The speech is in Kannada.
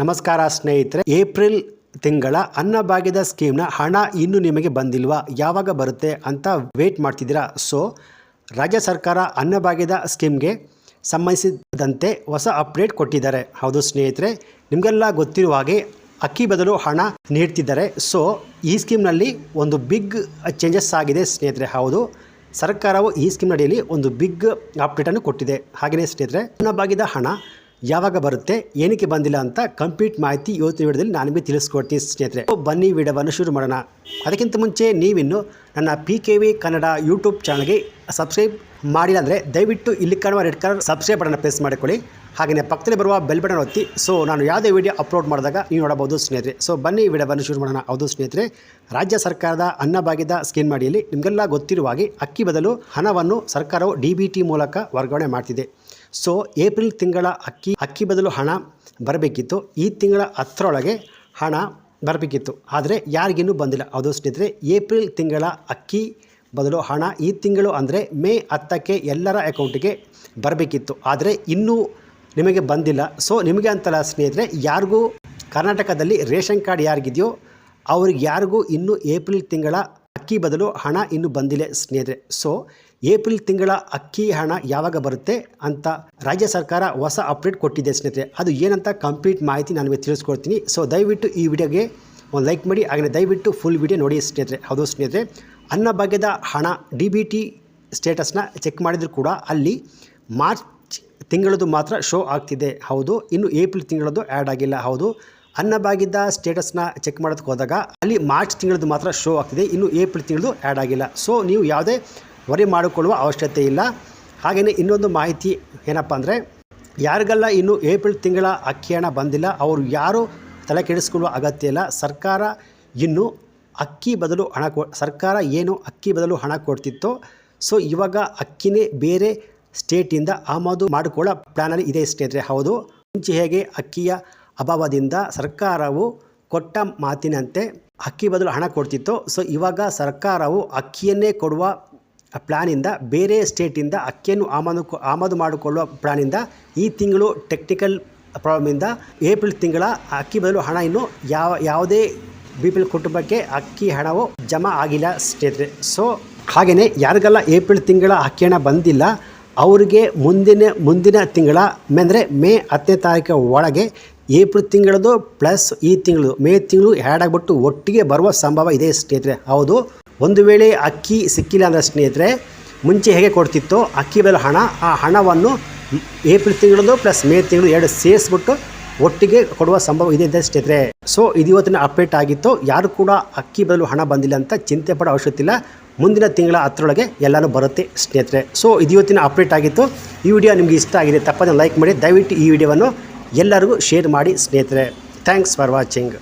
ನಮಸ್ಕಾರ ಸ್ನೇಹಿತರೆ. ಏಪ್ರಿಲ್ ತಿಂಗಳ ಅನ್ನಭಾಗ್ಯದ ಸ್ಕೀಮ್ನ ಹಣ ಇನ್ನೂ ನಿಮಗೆ ಬಂದಿಲ್ವಾ? ಯಾವಾಗ ಬರುತ್ತೆ ಅಂತ ವೇಟ್ ಮಾಡ್ತಿದ್ದೀರಾ? ಸೊ ರಾಜ್ಯ ಸರ್ಕಾರ ಅನ್ನಭಾಗ್ಯದ ಸ್ಕೀಮ್ಗೆ ಸಂಬಂಧಿಸಿದಂತೆ ಹೊಸ ಅಪ್ಡೇಟ್ ಕೊಟ್ಟಿದ್ದಾರೆ. ಹೌದು ಸ್ನೇಹಿತರೆ, ನಿಮಗೆಲ್ಲ ಗೊತ್ತಿರುವ ಹಾಗೆ ಅಕ್ಕಿ ಬದಲು ಹಣ ನೀಡ್ತಿದ್ದಾರೆ. ಸೊ ಈ ಸ್ಕೀಮ್ನಲ್ಲಿ ಒಂದು ಬಿಗ್ ಚೇಂಜಸ್ ಆಗಿದೆ ಸ್ನೇಹಿತರೆ. ಹೌದು, ಸರ್ಕಾರವು ಈ ಸ್ಕೀಮ್ನಡಿಯಲ್ಲಿ ಒಂದು ಬಿಗ್ ಅಪ್ಡೇಟನ್ನು ಕೊಟ್ಟಿದೆ. ಹಾಗೆಯೇ ಸ್ನೇಹಿತರೆ ಅನ್ನಭಾಗ್ಯದ ಹಣ ಯಾವಾಗ ಬರುತ್ತೆ, ಏನಕ್ಕೆ ಬಂದಿಲ್ಲ ಅಂತ ಕಂಪ್ಲೀಟ್ ಮಾಹಿತಿ ಇವತ್ತಿನ ವಿಡಿಯೋದಲ್ಲಿ ನಾನು ನಿಮಗೆ ತಿಳಿಸ್ಕೊಡ್ತೀನಿ ಸ್ನೇಹಿತರೆ. ಬನ್ನಿ ವಿಡಿಯೋವನ್ನು ಶುರು ಮಾಡೋಣ. ಅದಕ್ಕಿಂತ ಮುಂಚೆ ನೀವಿನ್ನು ನನ್ನ P K V Kannada YouTube ಚಾನಲ್ಗೆ ಸಬ್ಸ್ಕ್ರೈಬ್ ಮಾಡಿಲ್ಲ ಅಂದರೆ ದಯವಿಟ್ಟು ಇಲ್ಲಿ ಕಾಣುವ ರೆಡ್ ಕಲರ್ ಸಬ್ಸ್ಕ್ರೈಬ್ ಬಟನ್ನ ಪ್ರೆಸ್ ಮಾಡಿಕೊಳ್ಳಿ. ಹಾಗೆಯೇ ಪಕ್ಕದಲ್ಲಿ ಬರುವ ಬೆಲ್ ಬಟನ್ ಒತ್ತಿ. ಸೊ ನಾನು ಯಾವುದೇ ವಿಡಿಯೋ ಅಪ್ಲೋಡ್ ಮಾಡಿದಾಗ ನೀವು ನೋಡಬಹುದು ಸ್ನೇಹಿತರೆ. ಸೊ ಬನ್ನಿ ವಿಡಿಯೋವನ್ನು ಶುರು ಮಾಡೋಣ. ಹೌದು ಸ್ನೇಹಿತರೆ, ರಾಜ್ಯ ಸರ್ಕಾರದ ಅನ್ನಭಾಗ್ಯದ ಸ್ಕೀಮ್ ಅಡಿಯಲ್ಲಿ ನಿಮಗೆಲ್ಲ ಗೊತ್ತಿರುವ ಹಾಗೆ ಅಕ್ಕಿ ಬದಲು ಹಣವನ್ನು ಸರ್ಕಾರವು ಡಿ ಬಿ ಟಿ ಮೂಲಕ ವರ್ಗಾವಣೆ ಮಾಡ್ತಿದೆ. ಸೊ ಏಪ್ರಿಲ್ ತಿಂಗಳ ಅಕ್ಕಿ ಅಕ್ಕಿ ಬದಲು ಹಣ ಬರಬೇಕಿತ್ತು. ಈ ತಿಂಗಳ ಹತ್ತರೊಳಗೆ ಹಣ ಬರಬೇಕಿತ್ತು. ಆದರೆ ಯಾರಿಗಿನ್ನೂ ಬಂದಿಲ್ಲ. ಹೌದು ಸ್ನೇಹಿತರೆ, ಏಪ್ರಿಲ್ ತಿಂಗಳ ಅಕ್ಕಿ ಬದಲು ಹಣ ಈ ತಿಂಗಳು ಅಂದರೆ ಮೇ ಹತ್ತಕ್ಕೆ ಎಲ್ಲರ ಅಕೌಂಟಿಗೆ ಬರಬೇಕಿತ್ತು. ಆದರೆ ಇನ್ನೂ ನಿಮಗೆ ಬಂದಿಲ್ಲ. ಸೊ ನಿಮಗೆ ಅಂತಲ್ಲ ಸ್ನೇಹಿತರೆ, ಯಾರಿಗೂ ಕರ್ನಾಟಕದಲ್ಲಿ ರೇಷನ್ ಕಾರ್ಡ್ ಯಾರಿಗಿದೆಯೋ, ಅವ್ರಿಗೆ ಯಾರಿಗೂ ಇನ್ನೂ ಏಪ್ರಿಲ್ ತಿಂಗಳ ಅಕ್ಕಿ ಬದಲು ಹಣ ಇನ್ನೂ ಬಂದಿಲ್ಲ ಸ್ನೇಹಿತರೆ. ಸೊ ಏಪ್ರಿಲ್ ತಿಂಗಳ ಅಕ್ಕಿ ಹಣ ಯಾವಾಗ ಬರುತ್ತೆ ಅಂತ ರಾಜ್ಯ ಸರ್ಕಾರ ಹೊಸ ಅಪ್ಡೇಟ್ ಕೊಟ್ಟಿದೆ ಸ್ನೇಹಿತರೆ. ಅದು ಏನಂತ ಕಂಪ್ಲೀಟ್ ಮಾಹಿತಿ ನಾನು ನಿಮಗೆ ತಿಳಿಸ್ಕೊಡ್ತೀನಿ. ಸೊ ದಯವಿಟ್ಟು ಈ ವಿಡಿಯೋಗೆ ಒಂದು ಲೈಕ್ ಮಾಡಿ ಹಾಗೆ ದಯವಿಟ್ಟು ಫುಲ್ ವಿಡಿಯೋ ನೋಡಿ ಸ್ನೇಹಿತರೆ. ಹೌದು ಸ್ನೇಹಿತರೆ ಅನ್ನ ಭಾಗ್ಯದ ಹಣ ಡಿ ಬಿ ಟಿ ಸ್ಟೇಟಸ್ನ ಚೆಕ್ ಮಾಡಿದರೂ ಕೂಡ ಅಲ್ಲಿ ಮಾರ್ಚ್ ತಿಂಗಳದ್ದು ಮಾತ್ರ ಶೋ ಆಗ್ತಿದೆ. ಹೌದು, ಇನ್ನು ಏಪ್ರಿಲ್ ತಿಂಗಳದ್ದು ಆ್ಯಡ್ ಆಗಿಲ್ಲ. ಹೌದು ಅನ್ನಭಾಗ್ಯದ ಸ್ಟೇಟಸ್ನ ಚೆಕ್ ಮಾಡೋದಕ್ಕೆ ಹೋದಾಗ ಅಲ್ಲಿ ಮಾರ್ಚ್ ತಿಂಗಳದ್ದು ಮಾತ್ರ ಶೋ ಆಗ್ತಿದೆ. ಇನ್ನು ಏಪ್ರಿಲ್ ತಿಂಗಳದು ಆ್ಯಡ್ ಆಗಿಲ್ಲ. ಸೊ, ನೀವು ಯಾವುದೇ ವರಿ ಮಾಡಿಕೊಳ್ಳುವ ಅವಶ್ಯಕತೆ ಇಲ್ಲ. ಹಾಗೆಯೇ ಇನ್ನೊಂದು ಮಾಹಿತಿ ಏನಪ್ಪ ಅಂದರೆ, ಯಾರಿಗೆಲ್ಲ ಇನ್ನು ಏಪ್ರಿಲ್ ತಿಂಗಳ ಅಕ್ಕಿ ಹಣ ಬಂದಿಲ್ಲ. ಅವರು ಯಾರು ತಲೆ ಕೆಡಿಸ್ಕೊಳ್ಳುವ ಅಗತ್ಯ ಇಲ್ಲ. ಸರ್ಕಾರ ಇನ್ನು ಅಕ್ಕಿ ಬದಲು ಹಣ ಕೊ, ಸರ್ಕಾರ ಏನು ಅಕ್ಕಿ ಬದಲು ಹಣ ಕೊಡ್ತಿತ್ತೋ, ಸೊ ಇವಾಗ ಅಕ್ಕಿನೇ ಬೇರೆ ಸ್ಟೇಟಿಂದ ಆಮದು ಮಾಡಿಕೊಳ್ಳೋ ಪ್ಲ್ಯಾನಲ್ಲಿ ಇದೆ ಸ್ನೇಹಿತರೆ. ಹೌದು. ಮುಂಚೆ ಹೇಗೆ ಅಕ್ಕಿಯ ಅಭಾವದಿಂದ ಸರ್ಕಾರವು ಕೊಟ್ಟ ಮಾತಿನಂತೆ ಅಕ್ಕಿ ಬದಲು ಹಣ ಕೊಡ್ತಿತ್ತು. ಸೊ, ಇವಾಗ ಸರ್ಕಾರವು ಅಕ್ಕಿಯನ್ನೇ ಕೊಡುವ ಪ್ಲ್ಯಾನಿಂದ ಬೇರೆ ಸ್ಟೇಟಿಂದ ಅಕ್ಕಿಯನ್ನು ಆಮದು ಆಮದು ಮಾಡಿಕೊಳ್ಳುವ ಪ್ಲ್ಯಾನಿಂದ ಈ ತಿಂಗಳು ಟೆಕ್ನಿಕಲ್ ಪ್ರಾಬ್ಲಮಿಂದ ಏಪ್ರಿಲ್ ತಿಂಗಳ ಅಕ್ಕಿ ಬದಲು ಹಣ ಇನ್ನು ಯಾವ, ಯಾವುದೇ ಬಿ ಪಿ ಎಲ್ ಕುಟುಂಬಕ್ಕೆ ಅಕ್ಕಿ ಹಣವು ಜಮಾ ಆಗಿಲ್ಲ ಸ್ಟೇಟ್ರೆ ಸೊ ಹಾಗೆಯೇ ಯಾರಿಗೆಲ್ಲ ಏಪ್ರಿಲ್ ತಿಂಗಳ ಅಕ್ಕಿ ಹಣ ಬಂದಿಲ್ಲ ಅವರಿಗೆ ಮುಂದಿನ ಮುಂದಿನ ತಿಂಗಳ, ಅಂದರೆ ಮೇ ಹತ್ತನೇ ತಾರೀಕು ಒಳಗೆ ಏಪ್ರಿಲ್ ತಿಂಗಳದು ಪ್ಲಸ್ ಈ ತಿಂಗಳು, ಮೇ ತಿಂಗಳು ಆ್ಯಡ್ ಆಗಿಬಿಟ್ಟು ಒಟ್ಟಿಗೆ ಬರುವ ಸಂಭವ ಇದೆ ಸ್ನೇಹಿತರೆ. ಹೌದು, ಒಂದು ವೇಳೆ ಅಕ್ಕಿ ಸಿಕ್ಕಿಲ್ಲ ಅಂದರೆ ಸ್ನೇಹಿತರೆ, ಮುಂಚೆ ಹೇಗೆ ಕೊಡ್ತಿತ್ತೋ ಅಕ್ಕಿ ಬೆಲೆ ಹಣ, ಆ ಹಣವನ್ನು ಏಪ್ರಿಲ್ ತಿಂಗಳದು ಪ್ಲಸ್ ಮೇ ತಿಂಗಳು ಎರಡು ಸೇರಿಸ್ಬಿಟ್ಟು ಒಟ್ಟಿಗೆ ಕೊಡುವ ಸಂಭವ ಇದೆ ಅಂತ ಸ್ನೇಹಿತರೆ. ಸೊ ಇದು ಇವತ್ತಿನ ಅಪ್ಡೇಟ್ ಆಗಿತ್ತು. ಯಾರು ಕೂಡ ಅಕ್ಕಿ ಬದಲು ಹಣ ಬಂದಿಲ್ಲ ಅಂತ ಚಿಂತೆ ಪಡೋ ಅವಶ್ಯಕತೆ ಇಲ್ಲ. ಮುಂದಿನ ತಿಂಗಳ ಹತ್ತರೊಳಗೆ ಎಲ್ಲರೂ ಬರುತ್ತೆ ಸ್ನೇಹಿತರೆ. ಸೊ ಇದಿವತ್ತಿನ ಅಪ್ಡೇಟ್ ಆಗಿತ್ತು. ಈ ವಿಡಿಯೋ ನಿಮಗೆ ಇಷ್ಟ ಆಗಿದೆ, ತಪ್ಪದೆ ಲೈಕ್ ಮಾಡಿ. ದಯವಿಟ್ಟು ಈ ವಿಡಿಯೋವನ್ನು ಎಲ್ಲರಿಗೂ ಶೇರ್ ಮಾಡಿ ಸ್ನೇಹಿತರೆ. Thanks for watching